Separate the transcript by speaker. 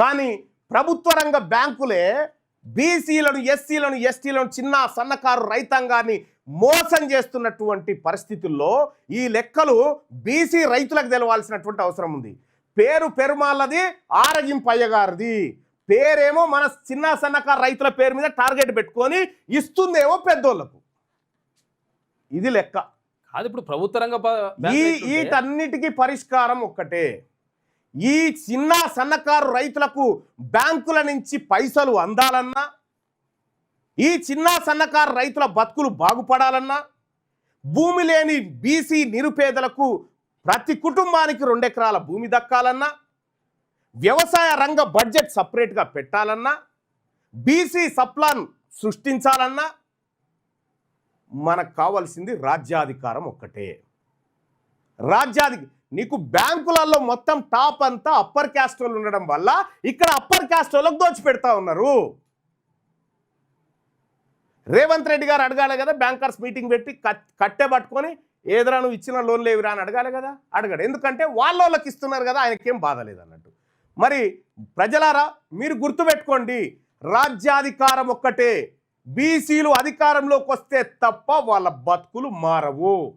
Speaker 1: కానీ ప్రభుత్వ రంగ బ్యాంకులే బీసీలను ఎస్సీలను ఎస్టీలను చిన్న సన్నకారు రైతాంగాన్ని మోసం చేస్తున్నటువంటి పరిస్థితుల్లో ఈ లెక్కలు బీసీ రైతులకు తెలవాల్సినటువంటి అవసరం ఉంది. పేరు పెరుమాళ్ళది ఆరగింపయ్య గారిది. పేరేమో మన చిన్న సన్నకారు రైతుల పేరు మీద టార్గెట్ పెట్టుకొని ఇస్తుందేమో పెద్దోళ్ళకు. ఇది లెక్క.
Speaker 2: కాదు ఇప్పుడు ప్రభుత్వ రంగ
Speaker 1: వీటన్నిటికీ పరిష్కారం ఒక్కటే. ఈ చిన్న సన్నకారు రైతులకు బ్యాంకుల నుంచి పైసలు అందాలన్నా ఈ చిన్న సన్నకారు రైతుల బతుకులు బాగుపడాలన్నా భూమి లేని బీసీ నిరుపేదలకు ప్రతి కుటుంబానికి రెండెకరాల భూమి దక్కాలన్నా వ్యవసాయ రంగ బడ్జెట్ సపరేట్గా పెట్టాలన్నా బీసీ సప్లాన్ సృష్టించాలన్నా మనకు కావాల్సింది రాజ్యాధికారం ఒక్కటే. రాజ్యాధి నీకు బ్యాంకులలో మొత్తం టాప్ అంతా అప్పర్ క్యాస్ట్ వాళ్ళు ఉండడం వల్ల ఇక్కడ అప్పర్ క్యాస్ట్ వాళ్ళకు దోచిపెడతా ఉన్నారు. రేవంత్ రెడ్డి గారు అడగాలి కదా బ్యాంకర్స్ మీటింగ్ పెట్టి కట్టే కట్టె పట్టుకొని ఏదైనా నువ్వు ఇచ్చిన లోన్ లేవురా అని అడగాలి కదా? అడగడు. ఎందుకంటే వాళ్ళ వాళ్ళకి ఇస్తున్నారు కదా ఆయనకేం బాధ లేదు అన్నట్టు. మరి ప్రజలారా మీరు గుర్తుపెట్టుకోండి రాజ్యాధికారం ఒక్కటే. బీసీలు అధికారంలోకి వస్తే తప్ప వాళ్ళ బతుకులు మారవు.